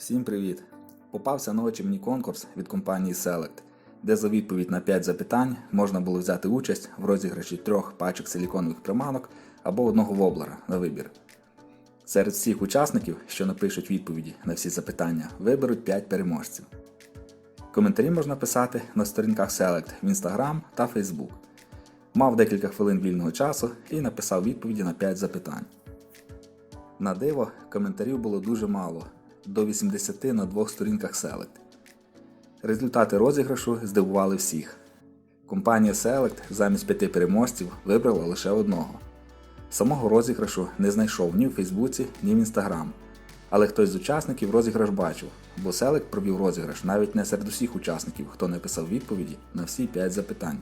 Всім привіт! Попався на очі мені конкурс від компанії Select, де за відповідь на 5 запитань можна було взяти участь в розіграші трьох пачок силіконових приманок або одного воблера на вибір. Серед всіх учасників, що напишуть відповіді на всі запитання, виберуть 5 переможців. Коментарі можна писати на сторінках Select в Instagram та Facebook. Мав декілька хвилин вільного часу і написав відповіді на 5 запитань. На диво, коментарів було дуже мало до 80 на двох сторінках Select. Результати розіграшу здивували всіх. Компанія Select замість п'яти переможців вибрала лише одного. Самого розіграшу не знайшов ні в Фейсбуці, ні в Інстаграм. Але хтось з учасників розіграш бачив, бо Select провів розіграш навіть не серед усіх учасників, хто написав відповіді на всі 5 запитань.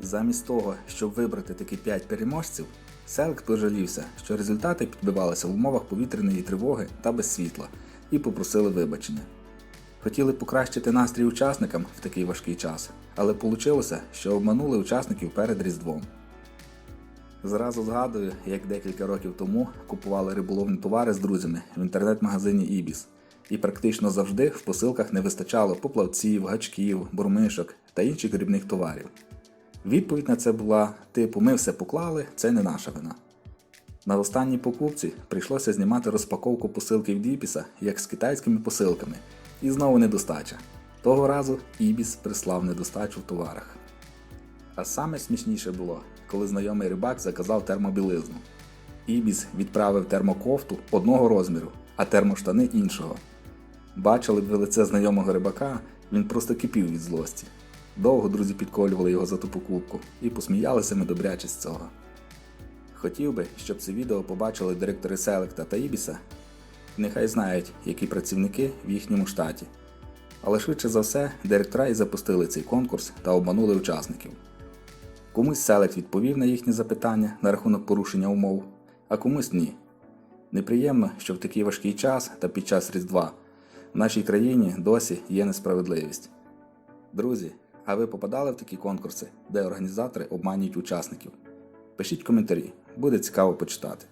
Замість того, щоб вибрати такі 5 переможців, Селект пожалівся, що результати підбивалися в умовах повітряної тривоги та без світла, і попросили вибачення. Хотіли покращити настрій учасникам в такий важкий час, але вийшло, що обманули учасників перед Різдвом. Зразу згадую, як декілька років тому купували риболовні товари з друзями в інтернет-магазині Ібіс, і практично завжди в посилках не вистачало поплавців, гачків, бурмишок та інших грібних товарів. Відповідь на це була: типу, ми все поклали, це не наша вина. На останній покупці прийшлося знімати розпаковку посилки від Ібіса, як з китайськими посилками, і знову недостача. Того разу Ібіс прислав недостачу в товарах. А саме смішніше було, коли знайомий рибак заказав термобілизну. Ібіс відправив термокофту одного розміру, а термоштани іншого. Бачили б ви лице знайомого рибака, він просто кипів від злості. Довго друзі підколювали його за ту покупку і посміялися ми добряче з цього. Хотів би, щоб це відео побачили директори Селекта та Ібіса. Нехай знають, які працівники в їхньому штаті. Але швидше за все, директора і запустили цей конкурс та обманули учасників. Комусь Селект відповів на їхні запитання на рахунок порушення умов, а комусь ні. Неприємно, що в такий важкий час та під час Різдва в нашій країні досі є несправедливість. Друзі, а ви попадали в такі конкурси, де організатори обманюють учасників? Пишіть коментарі, буде цікаво почитати.